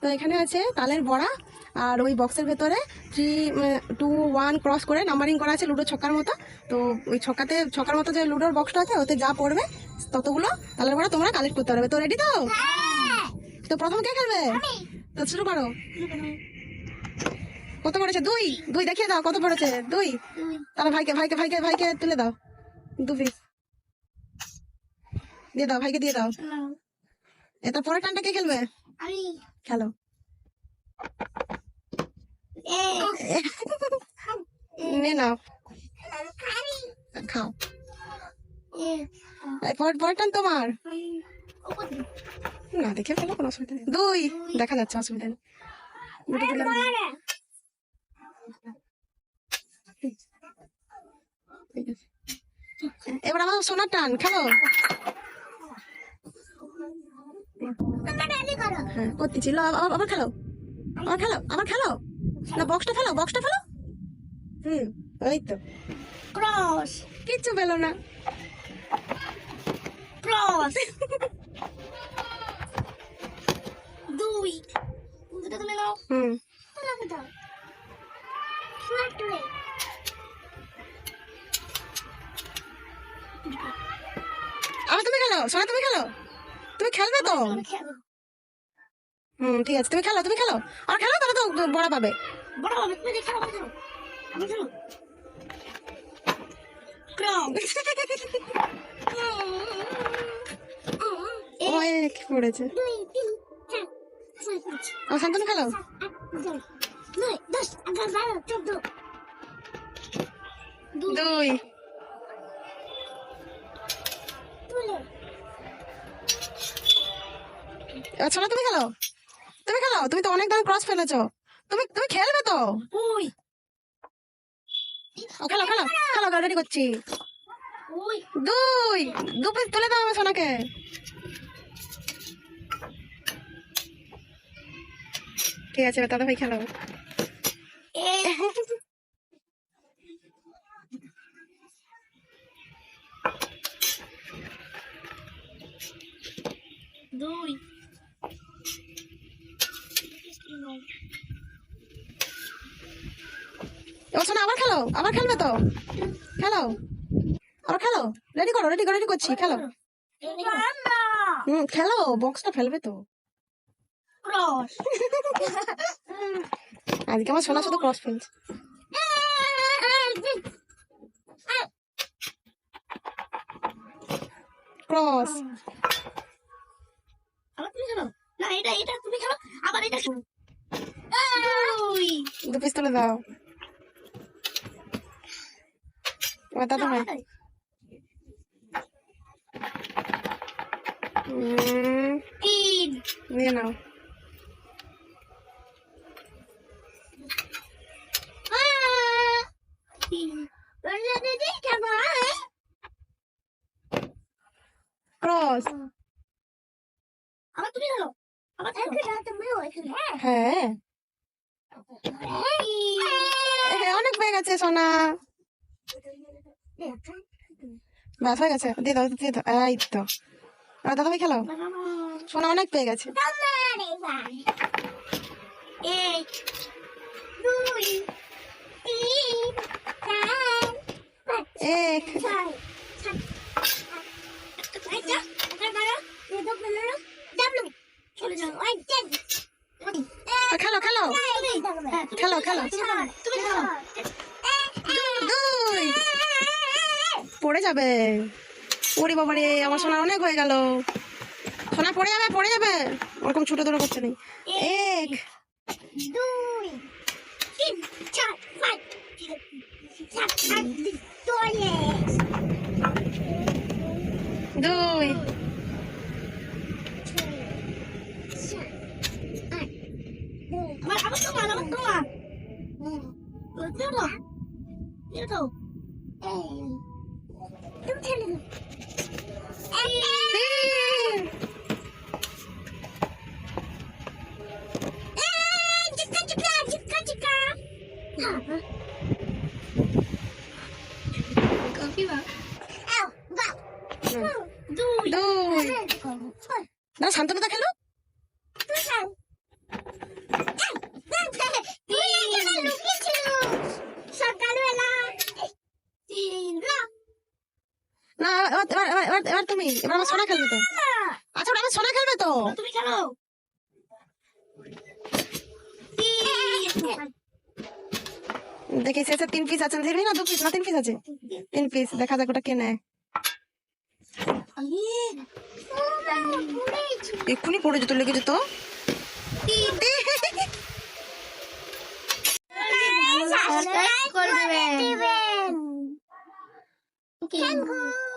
তো এখানে আছে তালের বড়া আর ওই বক্সের ভেতরে থ্রি টু ওয়ান ক্রস করে নাম্বারিং করা আছে লুডো ছক্কার মতো। তো ওই ছক্কাতে ছক্কার মতো যে লুডোর বক্সটা আছে ওতে যা পড়বে ততগুলো তালের বড়া তোমরা কালেক্ট করতে পারবে। তো রেডি তো? তো প্রথম কে খেলবে? তো শুরু করো। কত পড়েছে? দুই। দুই দেখিয়ে দাও কত পড়েছে? দুই। তাহলে ভাইকে ভাইকে ভাইকে ভাইকে তুলে দাও। দু পিস দিয়ে দাও ভাইকে দিয়ে দাও। এটা পরের টানটা কে খেলবে? খেলো। নে নাও খাও এ এই পরের পরের টান তোমার? না, দেখে ফেলো কোনো অসুবিধা নেই। দুই, দেখা যাচ্ছে অসুবিধা নেই। এবার আমার সোনার টান, খেলো। হ্যাঁ করতেছি আবার খেলো। আবার খেলো আবার খেলো? না বক্সটা ফেলো বক্সটা ফেলো? হুম ওই তো। ক্রস কিচ্ছু পেল না। ক্রস। দুই। দুটো তুমি নাও। হুম। আবার তুমি খেলো সোনা তুমি খেলো? তুমি খেলবে তো? হুম ঠিক আছে। তুমি খেলো তুমি খেলো। আর খেলো তাহলে তো বড়া পাবে। বড় তুমি খেলো আমি অনেক পড়েছে শান্তনু দুই তুমি খেলো? তুমি খেলো? তুমি তো অনেক দাম ক্রস ফেলেছো। তুমি তুমি খেলবে তো? ওই। ও, খেলো খেলো খেলো রেডি করছি। ওই। দুই দু পিস তুলে দাও আমার সোনাকে। ঠিক আছে তাহলে দাদা ভাই খেলো এ দুই এবার সোনা আবার খেলো আবার খেলবে তো? খেলো? আবার খেলো? রেডি করো রেডি করো রেডি করছি খেলো। হুম খেলো বক্সটা ফেলবে তো। আজকে আমার সোনা শুধু ক্রস ফেলছে ক্রস আবার না এটা এটা তুমি খেলো? আবার এটা খেলো? দু পিস তুলে দাও এবার দাদা ভাই নিয়ে নাও। দিদি কেমন ক্রস আবার তুমি খেলো আবার তুমিও হ্যাঁ। হ্যাঁ, অনেক পেয়ে গেছে সোনা। ব্যাস হয়ে গেছে দিয়ে দাও দিয়ে দাও এই তো এবার দাদা ভাই খেলো সোনা অনেক পেয়ে গেছে এক দুই তিন চার পাঁচ পড়ে যাবে ওরে বাবা রে আমার সোনা অনেক হয়ে গেল সোনা পড়ে যাবে পড়ে যাবে ওরকম ছোট দৌড়ো করছে নেই এক দুই তিন চার পাঁচ দুই শান্ত খেলো না তুমি আমার সোনা খেলবে তো আচ্ছা আমার সোনা খেলবে তো তুমি খেলো দেখি শেষে তিন পিস আছে ধরবি না? দু পিস না তিন পিস আছে? তিন পিস দেখা যাক ওটা কে নেয়। এক্ষুনি পড়ে যেত লেগে যেত। Thank you